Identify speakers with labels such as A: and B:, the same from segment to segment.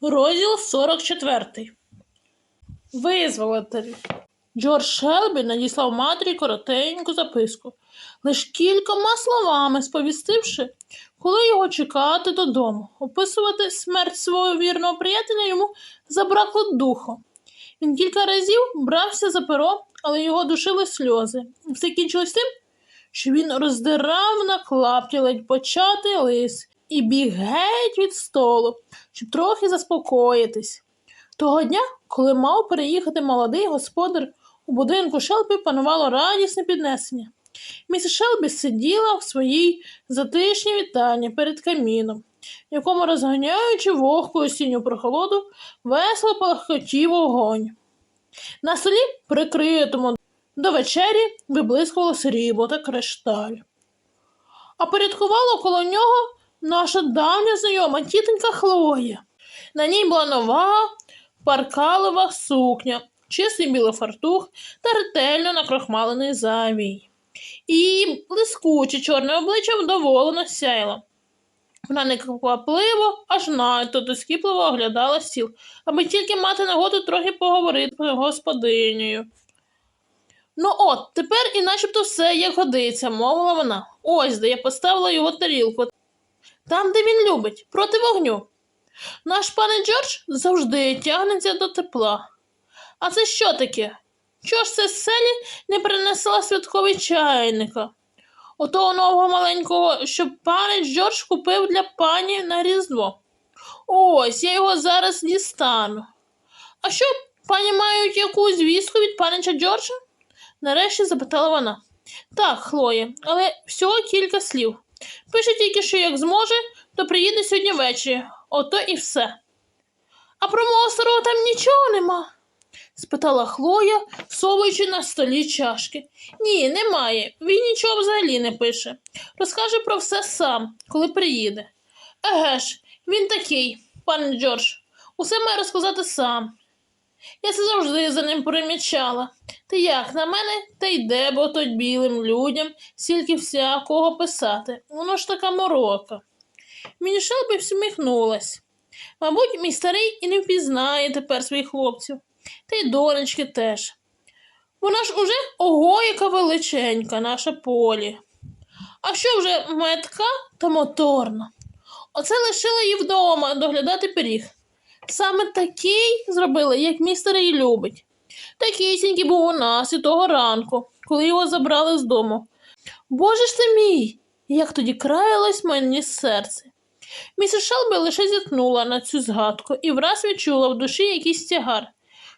A: Розділ 44. Визволитель. Джордж Шелбі надіслав матері коротеньку записку, лиш кількома словами сповістивши, коли його чекати додому. Описувати смерть свого вірного приятеля йому забракло духу. Він кілька разів брався за перо, але його душили сльози. Все кінчилось тим, що він роздирав на клапті ледь початий лис і біг геть від столу, щоб трохи заспокоїтись. Того дня, коли мав переїхати молодий господар, у будинку Шелбі панувало радісне піднесення. Місіс Шелбі сиділа в своїй затишній вітальні перед каміном, в якому, розганяючи вогку осінню прохолоду, весело палахотів вогонь. На столі, прикритому до вечері, виблискувало срібло та кришталь. А порядкувала коло нього наша давня знайома тітонька Хлоя. На ній була нова паркалова сукня, чистий білий фартух та ретельно накрохмалений завій. І блискуче чорне обличчя вдоволено сяйло. Вона неквапливо, аж надто доскіпливо оглядала стіл, аби тільки мати нагоду трохи поговорити з господинею. Ну от, тепер і начебто все як годиться, мовила вона. Ось де я поставила його тарілку. Там, де він любить, проти вогню. Наш пане Джордж завжди тягнеться до тепла. А це що таке? Чого ж це селі не принесла святковий чайника? Отого нового маленького, що пане Джордж купив для пані на Різдво. Ось, я його зараз дістану. А що, пані мають якусь звістку від панича Джорджа? Нарешті запитала вона. Так, Хлоє, але всього кілька слів. Пише тільки, що як зможе, то приїде сьогодні ввечері. Ото і все. А про мого старого там нічого нема? спитала Хлоя, совуючи на столі чашки. Ні, немає. Він нічого взагалі не пише. Розкаже про все сам, коли приїде. Еге ж, він такий, пане Джордж, усе має розказати сам. Я це завжди за ним примічала. Та як на мене, та йде, бо то білим людям стільки всякого писати. Воно ж така морока. Мені Шелбі всміхнулась. Мабуть, мій старий і не впізнає тепер своїх хлопців, та й донечки теж. Вона ж уже ого, яка величенька, наша полі. А що вже метка та моторна? Оце лишила її вдома доглядати пиріг. Саме такий зробили, як мій старий любить. Такісінький був у нас і того ранку, коли його забрали з дому. Боже ж ти мій! Як тоді краялось мені серце. Місіс Шелбі лише зітхнула на цю згадку і враз відчула в душі якийсь тягар,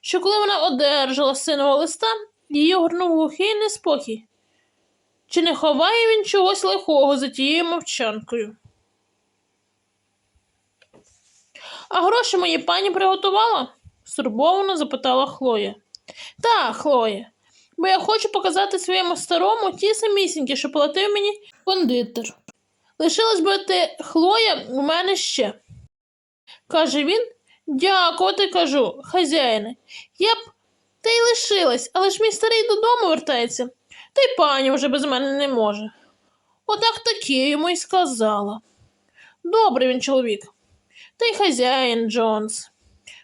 A: що коли вона одержала синового листа, її огорнув глухий неспокій. Чи не ховає він чогось лихого за тією мовчанкою? А гроші мої пані приготувала? стурбовано запитала Хлоя. Так, Хлоя, бо я хочу показати своєму старому ті самісінькі, що платив мені кондитер. Лишилась би ти, Хлоя, у мене ще. Каже він, дякувати кажу, хазяїне. Я б та й лишилась, але ж мій старий додому вертається, та й пані вже без мене не може. Отак таки йому й сказала. Добрий він чоловік, та й хазяїн Джонс.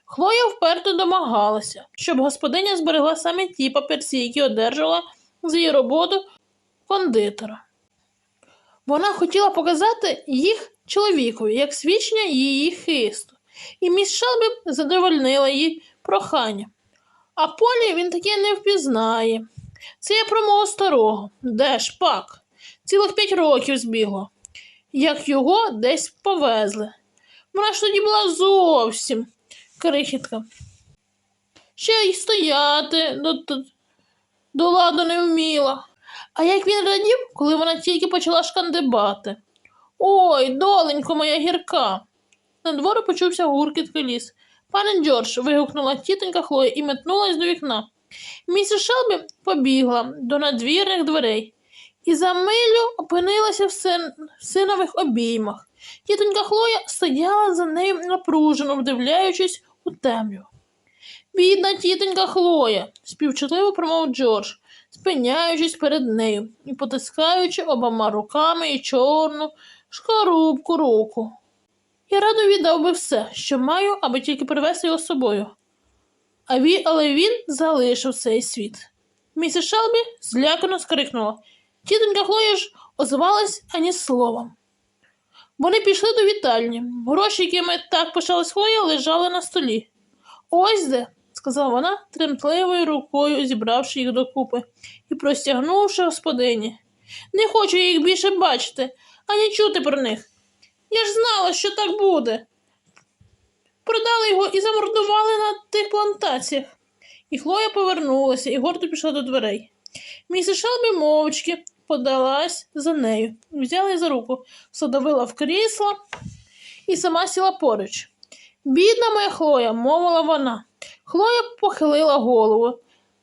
A: Хлоя вперто домагалася, щоб господиня зберегла саме ті папірці, які одержала за її роботу кондитера. Вона хотіла показати їх чоловікові як свідчення її хисту, і міс Шелбі задовольнила її прохання. А полі він таке не впізнає. Це я про мого старого. Де ж пак? Цілих п'ять років збігло, як його десь повезли. Вона ж тоді була зовсім крихітка. Ще й стояти до, до, до ладу не вміла. А як він радів, коли вона тільки почала шкандибати. Ой, доленько моя гірка. На двору почувся гуркіт коліс. Пане Джордж, вигукнула тітонька Хлоя і метнулась до вікна. Місіс Шелбі побігла до надвірних дверей і за милю опинилася в, син... синових обіймах. Тітонька Хлоя стояла за нею напружено, вдивляючись у темряву. Бідна тітонька Хлоя, співчутливо промовив Джордж, спиняючись перед нею і потискаючи обома руками і чорну шкарубку руку. Я радо віддав би все, що маю, аби тільки привезти його з собою. А він, але він залишив цей світ. Місіс Шелбі злякано скрикнула. Тітонька Хлоя ж озвалась ані словом. Вони пішли до вітальні. Гроші, якими так пишалась Хлоя, лежали на столі. Ось де, сказала вона, тремтливою рукою зібравши їх докупи і простягнувши господині. Не хочу їх більше бачити, ані чути про них. Я ж знала, що так буде. Продали його і замордували на тих плантаціях. І Хлоя повернулася і гордо пішла до дверей. Місіс Шелбі мовчки подалась за нею, взяла її за руку, садовила в крісло і сама сіла поруч. Бідна моя Хлоя, мовила вона. Хлоя похилила голову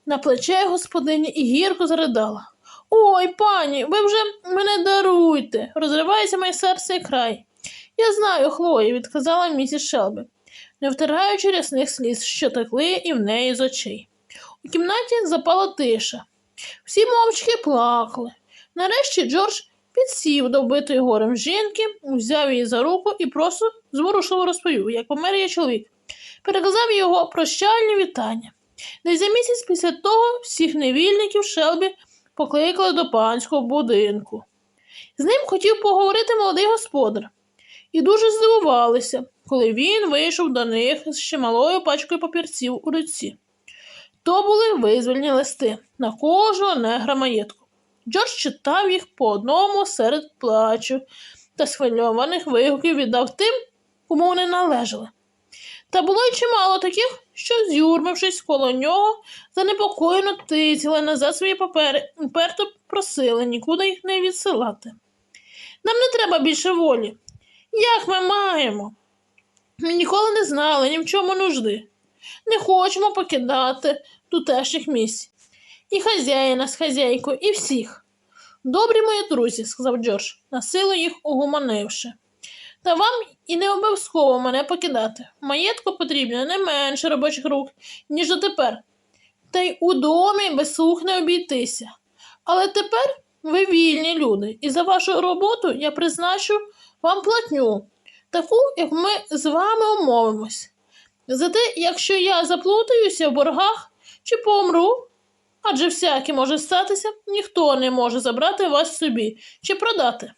A: на плече господині і гірко заридала. Ой, пані, ви вже мене даруйте, розривається моє серце і край. Я знаю, Хлоя, відказала місіс Шелбі, не втираючи рясних сліз, що текли і в неї з очей. У кімнаті запала тиша. Всі мовчки плакали. Нарешті Джордж підсів до вбитої горем жінки, взяв її за руку і просто зворушливо розповів, як помер її чоловік. Переказав його прощальні вітання. Десь за місяць після того всіх невільників Шелбі покликали до панського будинку. З ним хотів поговорити молодий господар, і дуже здивувалися, коли він вийшов до них з ще малою пачкою папірців у руці. То були визвольні листи на кожного негра маєтку. Джордж читав їх по одному серед плачу та схвильованих вигуків віддав тим, кому вони належали. Та було й чимало таких, що, зюрмившись коло нього, занепокоєно тицяли назад свої папери, уперто просили нікуди їх не відсилати. Нам не треба більше волі. Як ми маємо? Ми ніколи не знали ні в чому нужди. Не хочемо покидати тутешніх місць. І хазяїна з хазяйкою, і всіх. Добрі мої друзі, сказав Джордж, насилу їх угуманивши. Та вам і не обов'язково мене покидати. Маєтку потрібно не менше робочих рук, ніж дотепер. Та й у домі без слух не обійтися. Але тепер ви вільні люди, і за вашу роботу я призначу вам платню, таку, як ми з вами умовимось. Зате, якщо я заплутаюся в боргах чи помру, адже всяке може статися, ніхто не може забрати вас собі чи продати.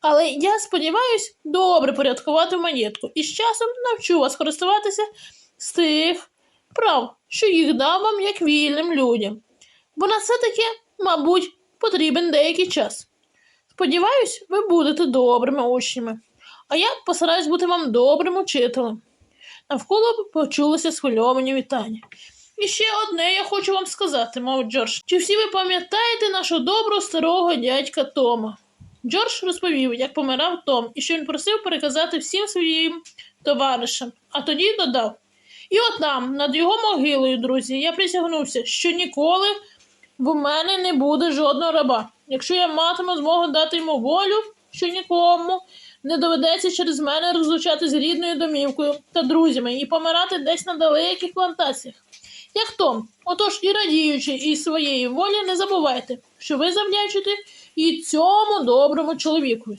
A: Але я сподіваюся добре порядкувати маєтку і з часом навчу вас користуватися з тих прав, що їх дав вам як вільним людям. Бо на це таке, мабуть, потрібен деякий час. Сподіваюсь, ви будете добрими учнями, а я постараюсь бути вам добрим учителем. Навколо почулося схвильовані вітання. І ще одне я хочу вам сказати, мов Джордж. Чи всі ви пам'ятаєте нашого доброго старого дядька Тома? Джордж розповів, як помирав Том, і що він просив переказати всім своїм товаришам, а тоді додав. І от там, над його могилою, друзі, я присягнувся, що ніколи в мене не буде жодного раба. Якщо я матиму змогу дати йому волю, що нікому не доведеться через мене розлучати з рідною домівкою та друзями і помирати десь на далеких плантаціях. Як Том, отож і радіючи із своєї волі, не забувайте, що ви завдячуєте і цьому доброму чоловіку.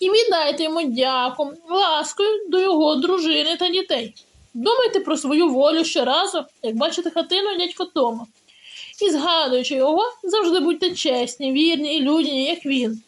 A: І віддайте йому дяком, ласкою до його дружини та дітей. Думайте про свою волю щоразу, як бачите хатину дядько Тома. І згадуючи його, завжди будьте чесні, вірні і людяні, як він.